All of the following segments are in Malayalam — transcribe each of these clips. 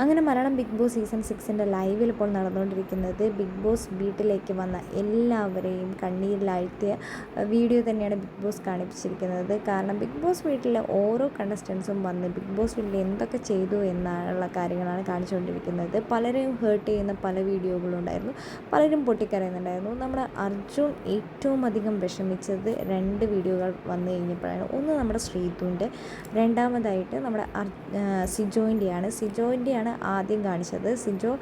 അങ്ങനെ മലയാളം ബിഗ് ബോസ് സീസൺ സിക്സിന്റെ ലൈവിൽ ഇപ്പോൾ നടന്നുകൊണ്ടിരിക്കുന്നത് ബിഗ് ബോസ് വീട്ടിലേക്ക് വന്ന എല്ലാവരെയും കണ്ണീരിലാഴ്ത്തിയ വീഡിയോ തന്നെയാണ് ബിഗ് ബോസ് കാണിപ്പിച്ചിരിക്കുന്നത്. കാരണം ബിഗ് ബോസ് വീട്ടിലെ ഓരോ കണ്ടസ്റ്റൻസും വന്ന് ബിഗ് ബോസ് വീട്ടിൽ എന്തൊക്കെ ചെയ്തു എന്നുള്ള കാര്യങ്ങളാണ് കാണിച്ചുകൊണ്ടിരിക്കുന്നത്. പലരെയും ഹേർട്ട് ചെയ്യുന്ന പല വീഡിയോകളുണ്ടായിരുന്നു പലരും പൊട്ടിക്കരയുന്നുണ്ടായിരുന്നു. നമ്മുടെ അർജുൻ ഏറ്റവും അധികം വിഷമിച്ചത് രണ്ട് വീഡിയോകൾ വന്നു കഴിഞ്ഞപ്പോഴാണ്. ഒന്ന് നമ്മുടെ ശ്രീതുവിന്റെ രണ്ടാമതായിട്ട് നമ്മുടെ സിജോയിന്റെയാണ്. സിജോയിന്റെയാണ് ആദ്യം കാണിച്ചത്. സിജോ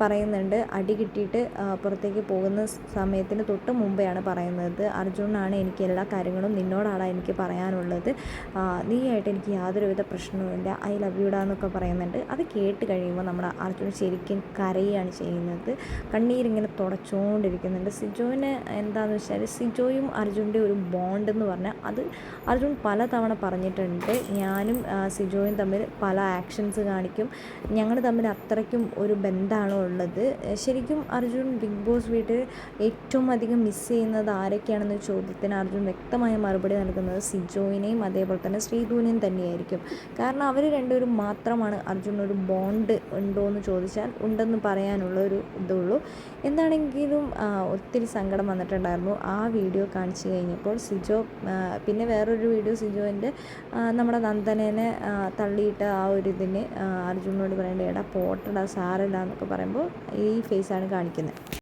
പറയുന്നുണ്ട് അടി കിട്ടിയിട്ട് പുറത്തേക്ക് പോകുന്ന സമയത്തിന് തൊട്ട് മുമ്പെയാണ് പറയുന്നത്. അർജുനാണ് എനിക്ക് എല്ലാ കാര്യങ്ങളും നിന്നോടാണ് എനിക്ക് പറയാനുള്ളത്. നീയായിട്ട് എനിക്ക് യാതൊരുവിധ പ്രശ്നവുമില്ല ഐ ലവ് യുഡാ എന്നൊക്കെ പറയുന്നുണ്ട്. അത് കേട്ട് കഴിയുമ്പോൾ നമ്മുടെ അർജുൻ ശരിക്കും കരയുകയാണ് ചെയ്യുന്നത്. കണ്ണീരിങ്ങനെ തുടച്ചുകൊണ്ടിരിക്കുന്നുണ്ട് സിജോവിന് എന്താണെന്ന് വെച്ചാൽ സിജോയും അർജുന്റെ ഒരു ബോണ്ട് എന്ന് പറഞ്ഞാൽ അത് അർജുൻ പലതവണ പറഞ്ഞിട്ടുണ്ട്. ഞാനും സിജോയും തമ്മിൽ പല ആക്ഷൻസ് കാണിക്കും. ഞങ്ങൾ തമ്മിൽ അത്രയ്ക്കും ഒരു ബന്ധമാണ് ഉള്ളത്? ശരിക്കും അർജുൻ ബിഗ് ബോസ് വീട്ടിൽ ഏറ്റവും അധികം മിസ് ചെയ്യുന്നത് ആരൊക്കെയാണെന്ന ചോദ്യത്തിന് അർജുൻ വ്യക്തമായ മറുപടി നൽകുന്നത് സിജോയിനെയും അതേപോലെ തന്നെ ശ്രീധുവിനെയും തന്നെയായിരിക്കും. കാരണം അവർ രണ്ടുപേരും മാത്രമാണ് അർജുൻ ഒരു ബോണ്ട് ഉണ്ടോ എന്ന് ചോദിച്ചാൽ ഉണ്ടെന്ന് പറയാനുള്ള ഒരു ഇതുള്ളൂ. എന്താണെങ്കിലും ഒത്തിരി സങ്കടം വന്നിട്ടുണ്ടായിരുന്നു. ആ വീഡിയോ കാണിച്ചു കഴിഞ്ഞപ്പോൾ സിജോ പിന്നെ വേറൊരു വീഡിയോ സിജോന്റെ നമ്മുടെ നന്ദനനെ തള്ളിയിട്ട് ആ ഒരു ഇതിന് അർജുനോട് പറയേണ്ടത് എടാ പോട്ടടാ സാറില്ല എന്നൊക്കെ പറയുമ്പോൾ ഈ ഫേസാണ് കാണിക്കുന്നത്.